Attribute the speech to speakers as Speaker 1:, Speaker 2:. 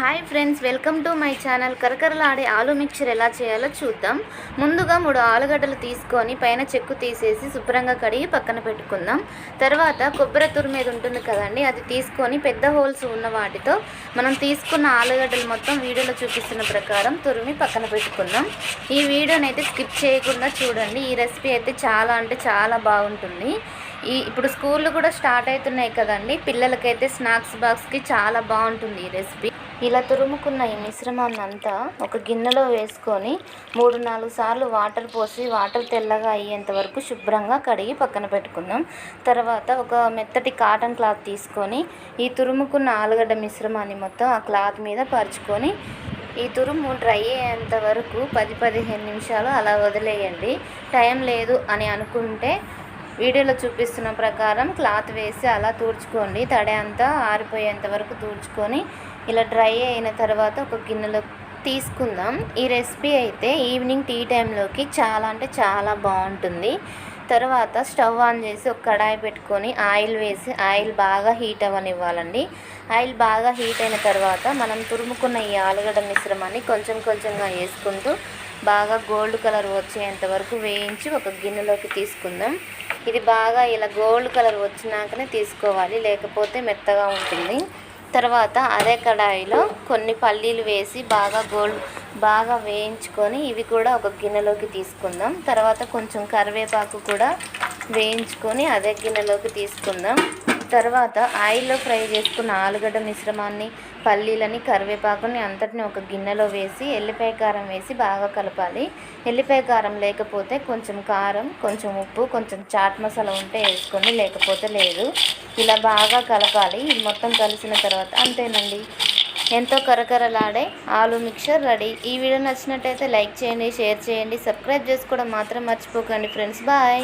Speaker 1: hi friends welcome to my channel కరకరలాడే ఆలు mixture ఎలా చేయాలో చూద్దాం ముందుగా మూడు ఆలుగడ్డలు తీసుకొని పైన చెక్కు తీసేసి శుభ్రంగా కడిగి పక్కన పెట్టుకుందాం తర్వాత కొబ్బరి మీద ఉంటుంది కదండి అది తీసుకొని పెద్ద హోల్స్ ఉన్న వాటితో మనం తీసుకున్న ఆలుగడ్డలు మొత్తం వీడియోలో చూపిస్తున్న ప్రకారం తురిమి పక్కన పెట్టుకుందాం ఈ వీడియోని అయితే స్కిప్ చేయకుండా చూడండి ఈ రెసిపీ అయితే చాలా అంటే చాలా బాగుంటుంది ఈ ఇప్పుడు స్కూళ్ళు కూడా స్టార్ట్ అవుతున్నాయి కదండి పిల్లలకైతే స్నాక్స్ బాక్స్కి చాలా బాగుంటుంది ఈ రెసిపీ ఇలా తురుముకున్న ఈ మిశ్రమాన్ని అంతా ఒక గిన్నెలో వేసుకొని మూడు నాలుగు సార్లు వాటర్ పోసి వాటర్ తెల్లగా అయ్యేంత వరకు శుభ్రంగా కడిగి పక్కన పెట్టుకుందాం తర్వాత ఒక మెత్తటి కాటన్ క్లాత్ తీసుకొని ఈ తురుముకున్న ఆలుగడ్డ మిశ్రమాన్ని మొత్తం ఆ క్లాత్ మీద పరుచుకొని ఈ తురుము డ్రై అయ్యేంత వరకు పది పదిహేను నిమిషాలు అలా వదిలేయండి టైం లేదు అని అనుకుంటే వీడియోలో చూపిస్తున్న ప్రకారం క్లాత్ వేసి అలా తుడుచుకోండి తడే అంతా ఆరిపోయేంత వరకు తుడుచుకొని ఇలా డ్రై అయిన తర్వాత ఒక గిన్నెలో తీసుకుందాం ఈ రెసిపీ అయితే ఈవినింగ్ టీ టైంలోకి చాలా అంటే చాలా బాగుంటుంది తర్వాత స్టవ్ ఆన్ చేసి ఒక కడాయి పెట్టుకొని ఆయిల్ వేసి ఆయిల్ బాగా హీట్ అవ్వనివ్వాలండి ఆయిల్ బాగా హీట్ అయిన తర్వాత మనం తురుముకున్న ఈ ఆలుగడ్డ మిశ్రమాన్ని కొంచెం కొంచెంగా వేసుకుంటూ బాగా గోల్డ్ కలర్ వచ్చేంత వరకు వేయించి ఒక గిన్నెలోకి తీసుకుందాం ఇది బాగా ఇలా గోల్డ్ కలర్ వచ్చినాకనే తీసుకోవాలి లేకపోతే మెత్తగా ఉంటుంది తర్వాత అదే కడాయిలో కొన్ని పల్లీలు వేసి బాగా గోల్డ్ బాగా వేయించుకొని ఇవి కూడా ఒక గిన్నెలోకి తీసుకుందాం తర్వాత కొంచెం కరివేపాకు కూడా వేయించుకొని అదే గిన్నెలోకి తీసుకుందాం తర్వాత ఆయిల్లో ఫ్రై చేసుకున్న ఆలుగడ్డ మిశ్రమాన్ని పల్లీలని కరివేపాకుని అంతటిని ఒక గిన్నెలో వేసి ఎల్లిపాయ కారం వేసి బాగా కలపాలి ఎల్లిపాయ కారం లేకపోతే కొంచెం కారం కొంచెం ఉప్పు కొంచెం చాట్ మసాలా ఉంటే వేసుకొని లేకపోతే లేదు ఇలా బాగా కలపాలి ఇది మొత్తం కలిసిన తర్వాత అంతేనండి ఎంతో కరకరలాడే ఆలు మిక్చర్ రెడీ ఈ వీడియో నచ్చినట్టయితే లైక్ చేయండి షేర్ చేయండి సబ్స్క్రైబ్ చేసుకోవడం మాత్రం మర్చిపోకండి ఫ్రెండ్స్ బాయ్